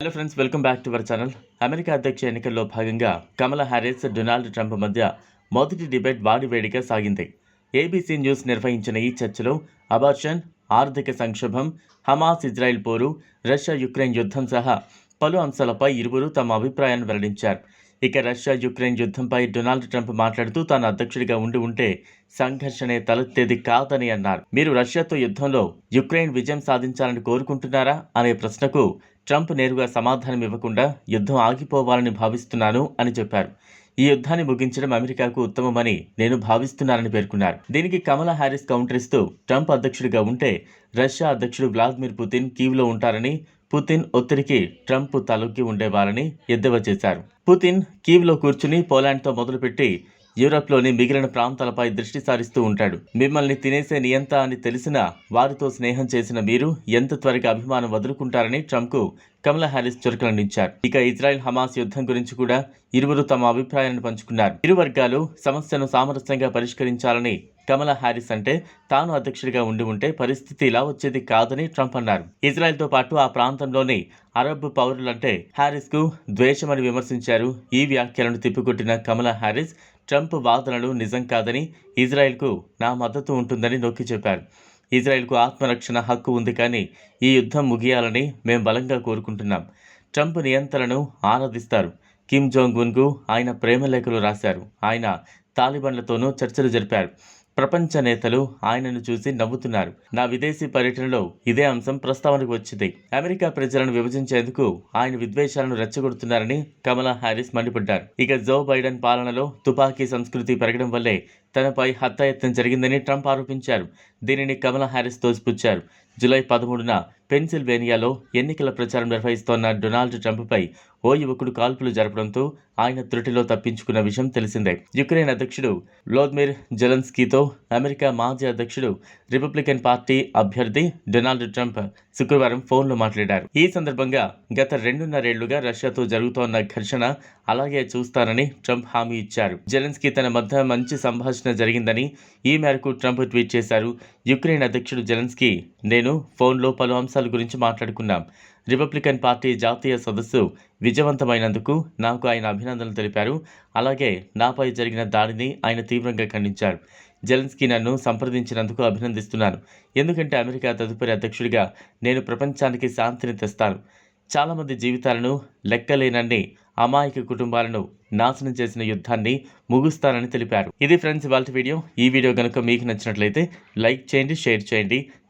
Hello friends welcome back to our channel America అధ్యక్ష ఎన్నికల్లో భాగంగా కమలా హ్యారిస్ డొనాల్డ్ ట్రంప్ మధ్య మొదటి డిబేట్ వాడివేడిగా సాగింది. ఏబీసీ న్యూస్ నిర్వహించిన ఈ చర్చలో అబార్షన్ ఆర్థిక సంక్షోభం హమాస్ ఇజ్రాయెల్ పోరు రష్యా యుక్రెయిన్ యుద్ధం సహా పలు అంశాలపై ఇరువురు తమ అభిప్రాయాన్ని వెల్లడించారు. ఇక రష్యా యుక్రెయిన్ యుద్ధంపై డొనాల్డ్ ట్రంప్ మాట్లాడుతూ తాను అధ్యక్షుడిగా ఉండి ఉంటే సంఘర్షణే తలెత్తేది కాదని అన్నారు. మీరు రష్యాతో యుద్ధంలో యుక్రెయిన్ విజయం సాధించాలని కోరుకుంటున్నారా? అనే ప్రశ్నకు ట్రంప్ నేరుగా సమాధానం ఇవ్వకుండా యుద్ధం ఆగిపోవాలని భావిస్తున్నాను అని చెప్పారు. ఈ యుద్ధాన్ని ముగించడం అమెరికాకు ఉత్తమమని నేను భావిస్తున్నానని పేర్కొన్నారు. దీనికి కమలా హ్యారిస్ కౌంటర్ ఇస్తూ ట్రంప్ అధ్యక్షుడిగా ఉంటే రష్యా అధ్యక్షుడు వ్లాదిమిర్ పుతిన్ కీవ్లో ఉంటారని పుతిన్ ఒత్తిడికి ట్రంప్ తలొగ్గి ఉండేవారని ఎద్దేవా చేశారు. పుతిన్ కీవ్లో కూర్చుని పోలాండ్తో మొదలుపెట్టి యూరప్లోని మిగిలిన ప్రాంతాలపై దృష్టి సారిస్తూ ఉంటాడు. మిమ్మల్ని తినేసే నియంత అని తెలిసినా వారితో స్నేహం చేసిన మీరు ఎంత త్వరగా అభిమానం వదులుకుంటారని ట్రంప్కు కమలా హ్యారిస్ చురకలందించారు ఇక ఇజ్రాయెల్ హమాస్ యుద్ధం గురించి కూడా ఇరువురు తమ అభిప్రాయాన్ని పంచుకున్నారు. ఇరు వర్గాలు సమస్యను సామరస్యంగా పరిష్కరించాలని కమలా హ్యారిస్ అంటే తాను అధ్యక్షుడిగా ఉండి ఉంటే పరిస్థితి ఇలా వచ్చేది కాదని ట్రంప్ అన్నారు. ఇజ్రాయెల్తో పాటు ఆ ప్రాంతంలోని అరబ్ పౌరులంటే హ్యారిస్కు ద్వేషమని విమర్శించారు. ఈ వ్యాఖ్యలను తిప్పికొట్టిన కమలా హ్యారిస్ ట్రంప్ వాదనలు నిజం కాదని ఇజ్రాయెల్కు నా మద్దతు ఉంటుందని నొక్కి చెప్పారు. ఇజ్రాయెల్కు ఆత్మరక్షణ హక్కు ఉంది కానీ ఈ యుద్ధం ముగియాలని మేము బలంగా కోరుకుంటున్నాం. ట్రంప్ నియంత్రణను ఆరాధిస్తారు. కిమ్ జోంగ్ ఉన్కు ఆయన ప్రేమ లేఖలు రాశారు. ఆయన తాలిబాన్లతోనూ చర్చలు జరిపారు. ప్రపంచ నేతలు ఆయనను చూసి నవ్వుతున్నారు. నా విదేశీ పర్యటనలో ఇదే అంశం ప్రస్తావనకు వచ్చింది. అమెరికా ప్రజలను విభజించేందుకు ఆయన విద్వేషాలను రెచ్చగొడుతున్నారని కమలా హ్యారిస్ మండిపడ్డారు. ఇక జో బైడెన్ పాలనలో తుపాకీ సంస్కృతి పెరగడం వల్లే తనపై హత్యాయత్నం జరిగిందని ట్రంప్ ఆరోపించారు. దీనిని కమలా హ్యారిస్ తోసిపుచ్చారు. జూలై పదమూడున పెన్సిల్వేనియాలో ఎన్నికల ప్రచారం నిర్వహిస్తోన్న డొనాల్డ్ ట్రంప్పై ఓ యువకుడు కాల్పులు జరపడంతో ఆయన త్రుటిలో తప్పించుకున్న విషయం తెలిసిందే. యుక్రెయిన్ అధ్యక్షుడు వ్లోదిమిర్ జెలెన్స్కీతో అమెరికా మాజీ అధ్యక్షుడు రిపబ్లికన్ పార్టీ అభ్యర్థి డొనాల్డ్ ట్రంప్ శుక్రవారం ఫోన్లో మాట్లాడారు. ఈ సందర్భంగా గత రెండున్నరేళ్ళుగా రష్యాతో జరుగుతోన్న ఘర్షణ అలాగే చూస్తానని ట్రంప్ హామీ ఇచ్చారు. జెలెన్స్కీ తన మధ్య మంచి సంభాషణ జరిగిందని ఈ మేరకు ట్రంప్ ట్వీట్ చేశారు. యుక్రెయిన్ అధ్యక్షుడు జెలెన్స్కీ నేను ఫోన్లో పలు అంశాలు గురించి మాట్లాడుకున్నాం. రిపబ్లికన్ పార్టీ జాతీయ సదస్సు విజయవంతమైనందుకు నాకు ఆయన అభినందనలు తెలిపారు. అలాగే నాపై జరిగిన దాడిని ఆయన తీవ్రంగా ఖండించారు. జెలెన్స్కీ నన్ను సంప్రదించినందుకు అభినందిస్తున్నాను. ఎందుకంటే అమెరికా తదుపరి అధ్యక్షుడిగా నేను ప్రపంచానికి శాంతిని తెస్తాను. చాలామంది జీవితాలను లెక్కలేనన్ని అమాయక కుటుంబాలను నాశనం చేసిన యుద్ధాన్ని ముగుస్తానని తెలిపారు. ఇది ఫ్రెండ్స్ వాల్ట్ వీడియో. ఈ వీడియో కనుక మీకు నచ్చినట్లయితే లైక్ చేయండి షేర్ చేయండి.